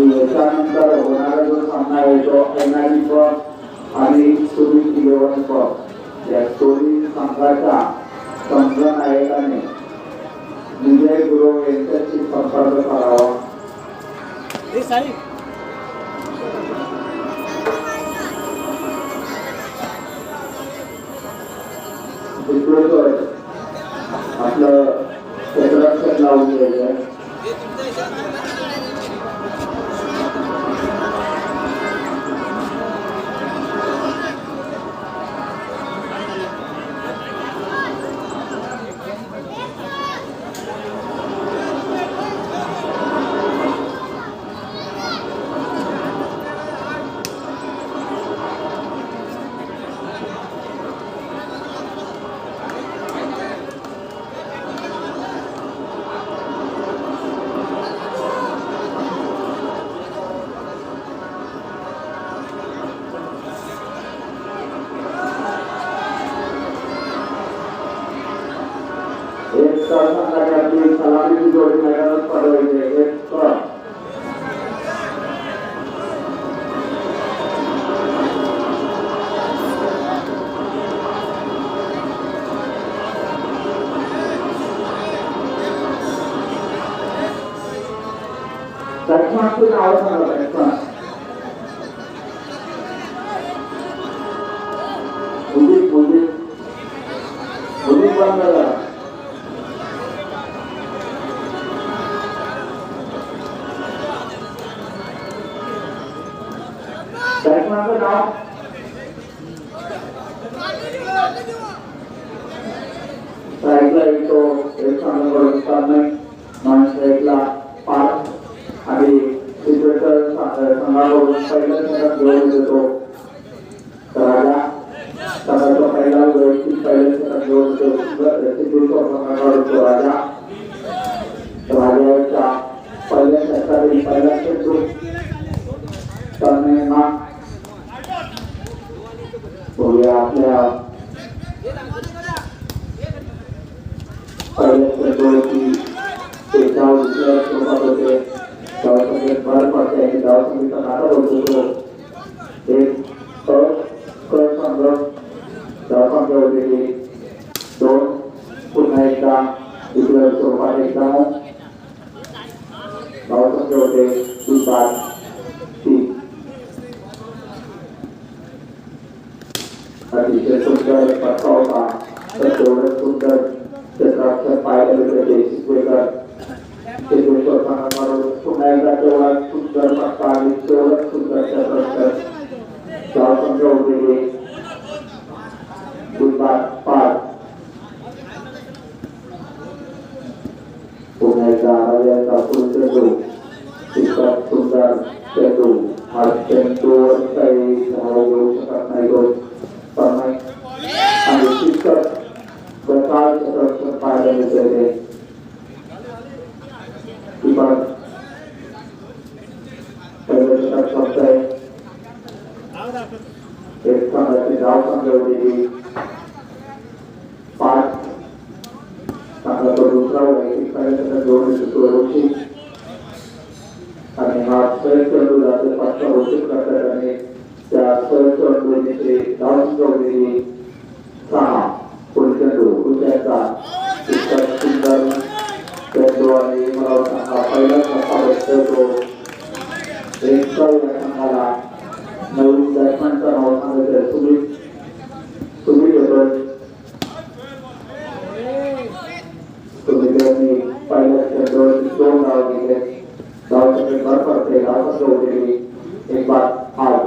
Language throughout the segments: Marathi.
आणि याच्यानंतर होणारा जो सामना येतो तो एनआयडी कप आणि सुमित इलेव्हन कप. या दोन्ही संघाचा संघाच्या संघनायकाने विजय गुरव यांच्याशी संपर्क करावा. সুন্দর तो राजा राजाच्या पहिल्या षटकातील पहिला चेंडू करणे आपल्या पहिल्या दुसऱ्या स्वरूपात होते भर पडते नाटक होतो तो एक क डावसंख्या होते ती दोन पुन्हा एकदा दुसऱ्या स्वरूपात एकदा डावसंख्या होते ती पाच तीन अतिशय सुंदर पत्ता होता तर तेवढं सुंदर क्षेत्राच्या पायाला मिळते सिद्धेकर सिद्धेश्वर मारून पुन्हा एकदा तेवढा सुंदर पत्ता आणि तेवढं सुंदर क्षेत्र गाव संख्या होते पाच पाच पुन्हा एकदा आराध्याचा पुरुष चेंडू इतका सुंदर चेंडू हा चेंडूवर काही धाव घेऊ शकत नाही तो पण नाही आणि शिक्षक प्रकाश संरक्षण पाहायला मिळते ती पण पहिल्या शतक संपतंय एक संघाची धाव संख्या होती पाच. चांगला तो दुसरा वैयक्तिक पहिल्या शतक आणि हा करतात आणि त्या सहा सुंदर आणि मला पहिला टप्पा एक संघाला नवीन नाव सांगितलं सुमित सुमित येतोय सुमित यांनी पहिल्या चेंडूवरती दोन धाव घेतले धाव सगळे भर पडते धाव संख्या होती एक बाद आठ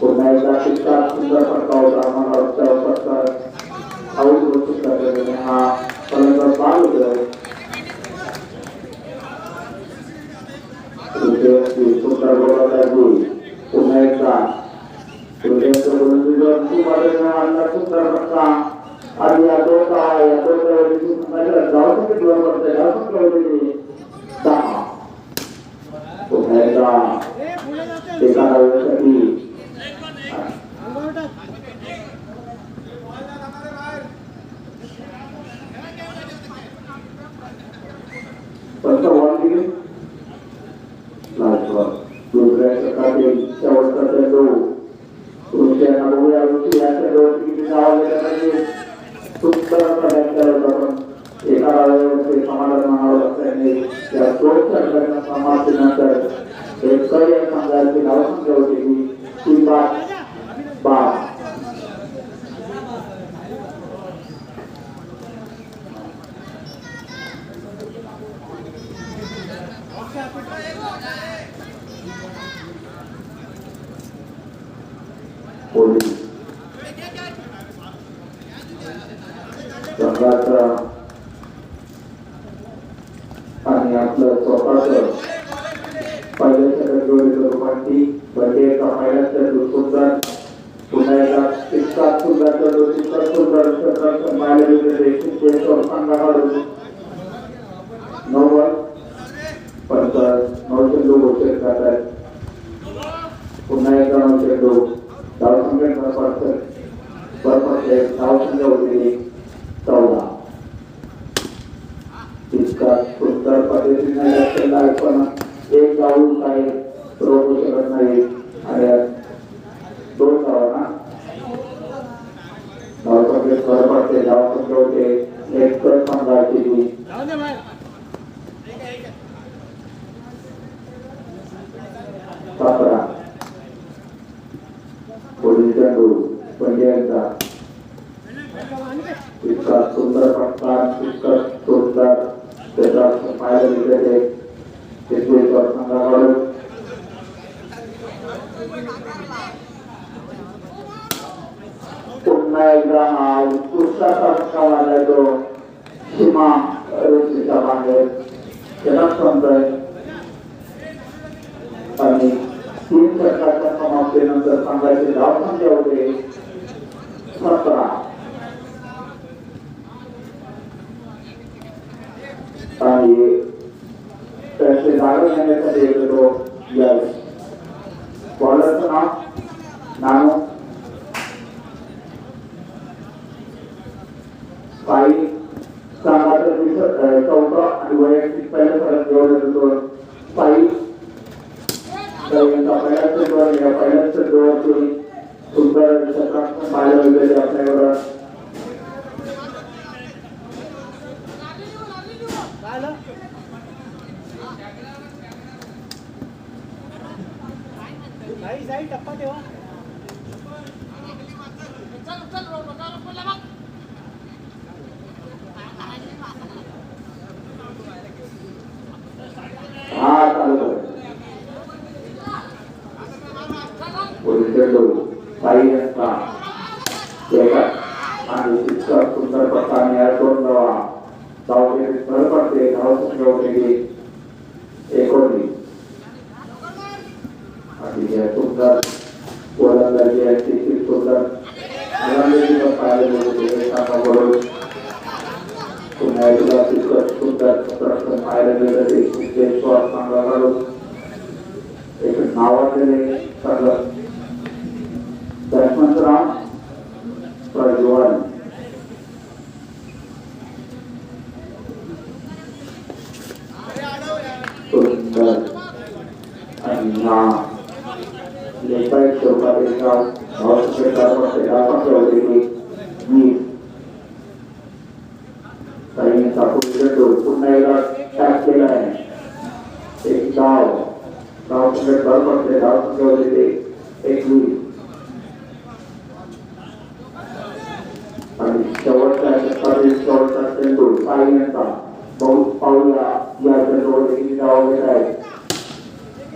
पुन्हा एकदा तितका सुंदर फटका होता मला वाटतं फक्त आऊट घोषित करण्याने हा फलंदाज बाद होतोय तृतीयस्थी सुंदर गोलंदाजी पुन्हा एकदा तृतीयस्थ गोलंदाजीवर खूप आदरणीय आणला सुंदर फटका आणि या दोन दहा या दोन धावांची धाव संख्या दोन पडते धाव संख्या होती दहा पुन्हा एकदा एका धावेसाठी फक्त वन दिली नाही दुसऱ्या शतकातील शेवटचा चेंडू ऋषीयांना बघूया ऋषी या चेंडूवरती किती धावा गेल्या पाहिजे सुंदर असा बॅट केला होता पण एका डावावरती समाधान मानावं लागतं आणि या दोन षटकांच्या समाप्तीनंतर एक कड या संघाची धावसंख्या होती की तीन बाद बाद पोलीस संघाचा आणि आपलं स्वतःच पहिल्या षटकावरील रूपांती बंडेचा पहिला चेंडू सुंदर पुन्हा एकदा तितका सुंदर चेंडू तितका सुंदर षटक पाहायला गेले सिद्धेश्वर संघाकडून नव्वद पंच लोक चेंडू जात आहेत. पुन्हा एकदा नऊ चेंडू. धावसंख्या बरोबर बरोबर धावसंख्या होती. चौदा. तितका उत्तर पद्धतीने लक्ष आहे पण एक गावून काही रोखू शकत नाही. आणि दोन धावा ना. धावसंख्येत भर पडते धावसंख्या होते. एक तर संघाची वापरा सतरा पोलीस चेंडू पंड्यांचा इतका सुंदर फटका इतका सुंदर त्याचा पाहायला गेलेले सिद्धेश्वर संघाकडून पुन्हा एकदा हा उत्कृष्टाचा फटका मारलाय तो सीमा रेषेच्या बाहेर त्याला समजाय आणि तीन प्रकारच्या समाप्तीनंतर संघाची धावसंख्या होते सतरा. आणि त्याचे जागा घेण्यासाठी येतो. यावेळी बॉलरचं नाव? नानो काही संघाचं दिसत अं, चौथा आणि वैयक्तिक पहिल्या सरात जेवढं होतो काही तर यांचा पहिला चेंडूवर या पहिल्या चेंडूवरती सुंदर शतक पाहायला टप्पा तेव्हा हा चालू आहे. पोलीस चेंडू साई यांचा एका आणि तितका सुंदर प्रकारे या दोन धावा धावते भर पडते धावसंख्या होते एकोणीस आणि या सुंदर गोलंदाजी आहे ती सुंदर गोलंदाजी पण पाहायला प्रज्वल आणि हा लेखाय स्वरूपातील गाव भावसंख्या कर्मचारी आपण ठेवलेली वीस काही सापडू शकतो पुन्हा एकदा टॅप केला आहे एक डाव डाव संकट बरं पडते डाव संख्या होते ते एकवीस आणि शेवटच्या षटकातील शेवटचा चेंडू साई यांचा बहुत पाहूया या चेंडूवर किती डाव घेत आहे.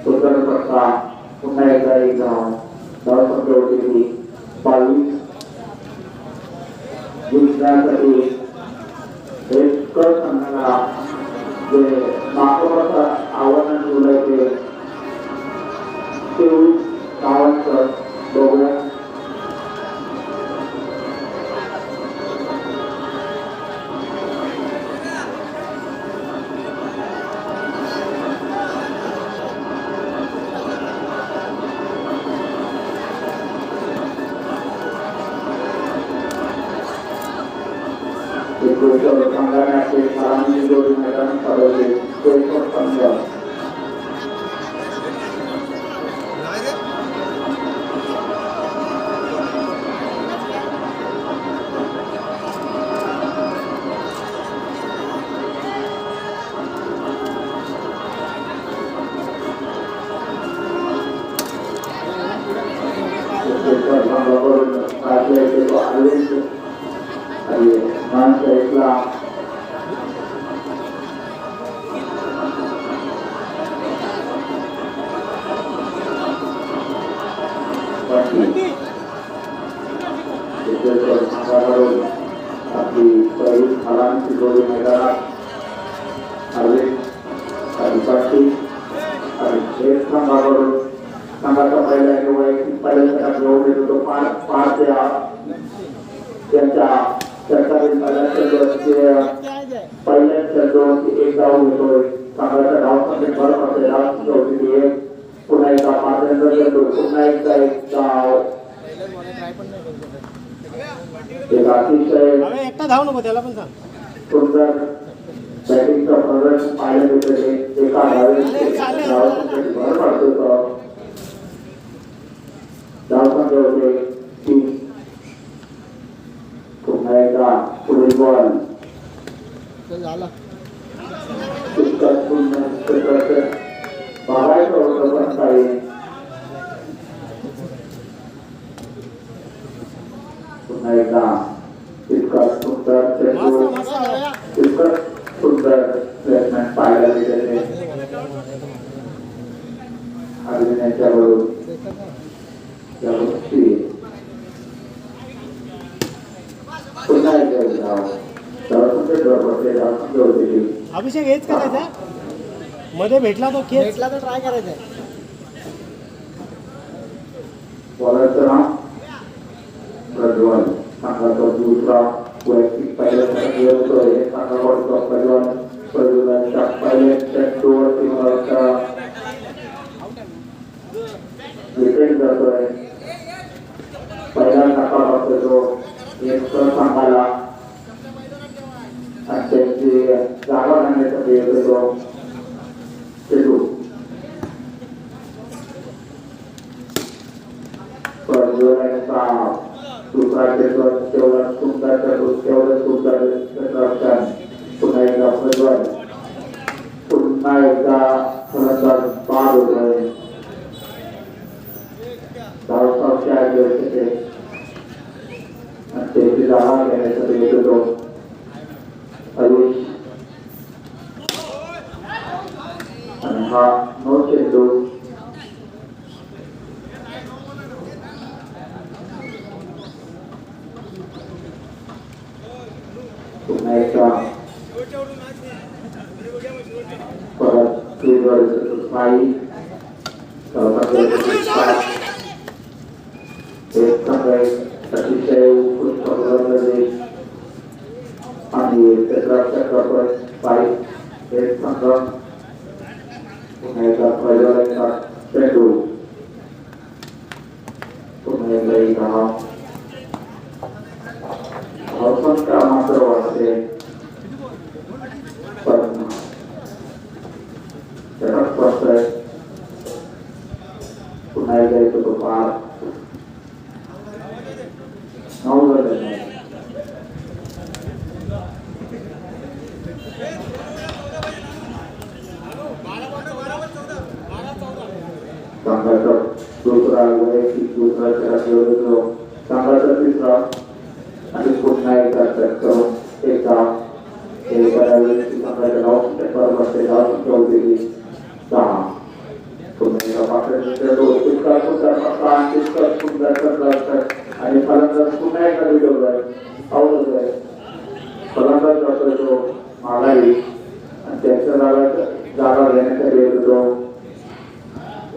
सुंदर फटका पुन्हा एकदा एक धाव धाव संख्या होती ती बावीस जिंकण्यासाठी एक संघाला जे नागपूरचं आव्हान ठेवलंय ते. तेवीस गावांचं बघूया. एक পানি জল মেটানো খরচ संघाकडून संघाचा पहिला किंवा जोड येतो पाच पाच या त्यांच्या सरकारी पहिल्या चेंडूवरती पहिल्या चेंडूवरती एक धाव घेतोय संघाचा धाव संख्या बरं असेल एक. पुन्हा एकदा पाचव्यांदा चेंडू पुन्हा एकदा एक धाव एक अतिशय अरे एकटा धाव नको त्याला पण सांग. सुंदर बॅटिंगचं प्रदर्शन पाहायला मिळते एका धावेत धावसंख्येत भर पडतो तो धावसंख्या होते. तीन पुन्हा एकदा पुढील बॉल. काही. पुन्हा एकदा तितकंच सुंदर मस्त चेंडू मस्त आला. इतकं सुंदर प्लेसमेंट पाहायला मिळाले अरविंद यांच्याकडून या गोष्टी पुन्हा एकदा धाव धावसंख्येत भर पडते धावसंख्या होती अभिषेक हेच करायचा मध्ये भेटला तो खेळ भेटला तर ट्राय करायचा बॉलरचं नाव प्रज्वल संघाचा दुसरा वैयक्तिक संघाकडचा प्रज्वल प्रज्वलांच्या पहिल्या मला तो एक तर संघाला आणि त्यांची जागा घालण्यासाठी येतो तो चेंडू प्रज्वलांचा दुसरा चेंडू तेवढा सुंदर चेंडू तेवढं सुंदर रक्षण पुन्हा एकदा प्रज्वल पुन्हा एकदा फलंदाज बाद होतोय धावसावच्या आधी आणि त्याची जागा घेण्यासाठी येतो तो हरीश आणि हा नो चेंडू पुन्हा एकदा. परत स्क्रीनवर पुन्हा एकदा पहिल्या चेंडू पुन्हा एकदा एक धाव धावसंख्या मात्र वाढते पण षटक पडतंय पुन्हा एकदा येतो तो पार नऊ झाले नाही. संघाचा दुसरा वैयक्तिक दुसरा खेळाडू होतो संघाचा तिसरा. आणि पुन्हा एकदा set करून एकदा एका संघाच्या नाव बरोबर ते नाव ठेवलेली दहा पुन्हा एकदा पाठवले चेंडू इतका सुंदर पत्ता आणि सुंदर करत आणि फलंदाज पुन्हा एकदा विडवलाय आऊट आहे फलंदाज जातोय तो माघारी. आणि त्याच्या जागा जागा घेण्यासाठी येतो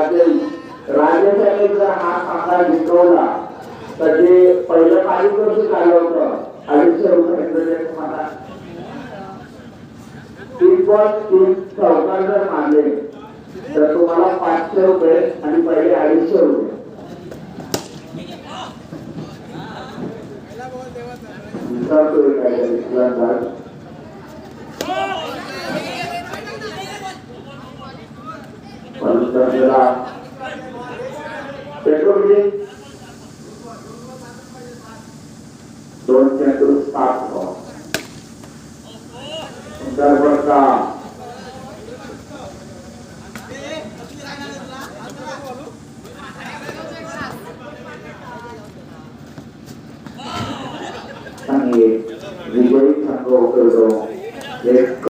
राज्य राजे जर हा सामना जिंकवला तर ते पहिलं काही वर्ष झालं होतं? अडीचशे रुपये तीन पॉईंट तीन चौकार जर मानले तर तुम्हाला पाचशे रुपये आणि पहिले अडीचशे रुपये. विचारतोय काहीतरी फलंदाज फलंदाजीला पेट्रोल